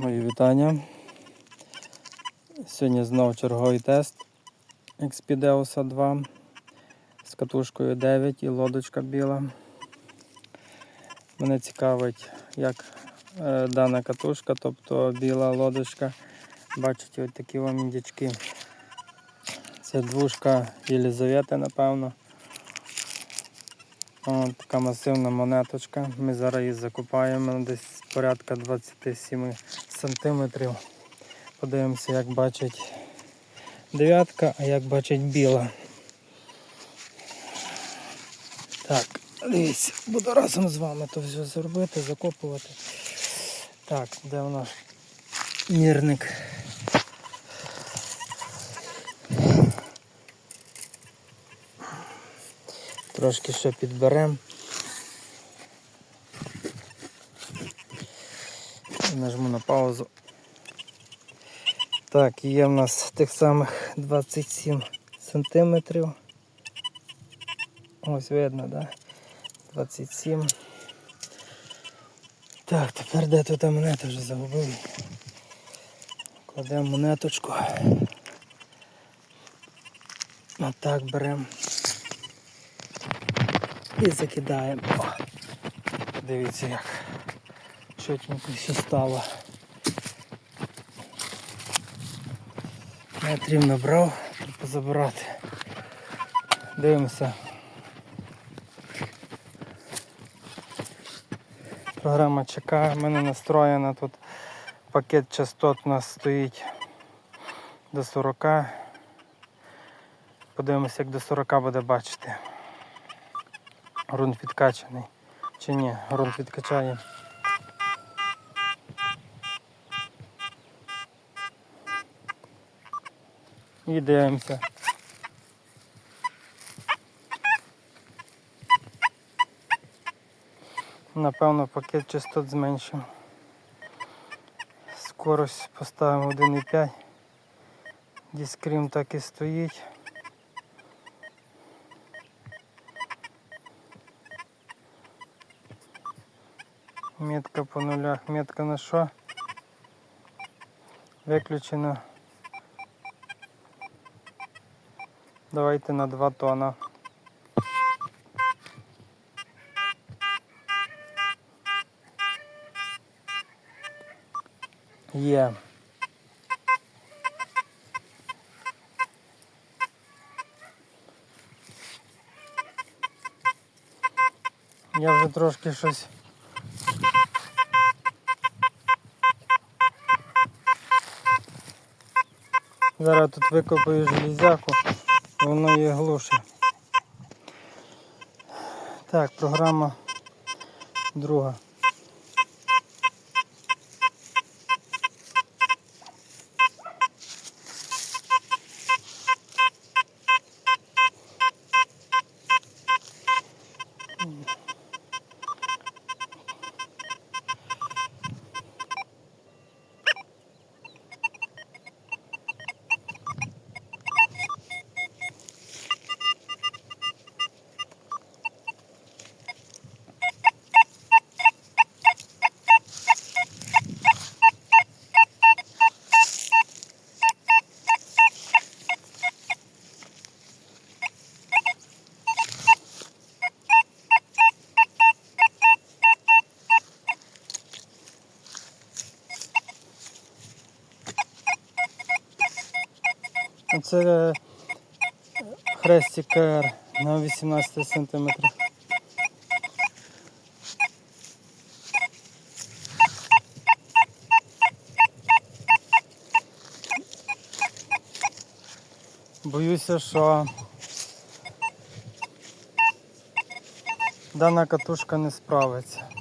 Мої вітання. Сьогодні знову черговий тест Expedeus 2 з катушкою 9 і лодочка біла. Мене цікавить, як е, дана катушка, тобто біла лодочка. Бачите, ось такі вам індячки. Це двушка Єлізавети, напевно. О, така масивна монеточка. Ми зараз її закупаємо десь порядка 27 сантиметрів. Подивимося, як бачить дев'ятка, а як бачить біла. Так, дивіться, буду разом з вами то все зробити, закопувати. Так, де у нас мірник? Трошки ще підберемо. Нажму на паузу. Так, є в нас тих самих 27 сантиметрів. Ось видно, да? 27. Так, тепер де тут та монета вже загубив. Кладемо монеточку. Отак беремо. І закидаємо. О, дивіться як чотенько все стало. Метрів набрав, треба забирати. Дивимося. Програма чекає, в мене настроєна тут пакет частот у нас стоїть до 40. Подивимося, як до 40 буде бачити. Грунт відкачаний. Чи ні, грунт відкачає. І дивимося. Напевно, пакет частот зменшимо. Скорость поставимо 1,5. Діскрім так і стоїть. Метка по нулях. Метка на що? Виключено. Давайте на 2 тона. Є. Я вже трошки щось Зараз тут викопаю железяку, воно є глуше. Так, програма друга. Це е, хрестик КР на 18 сантиметрів. Боюся, що дана катушка не справиться.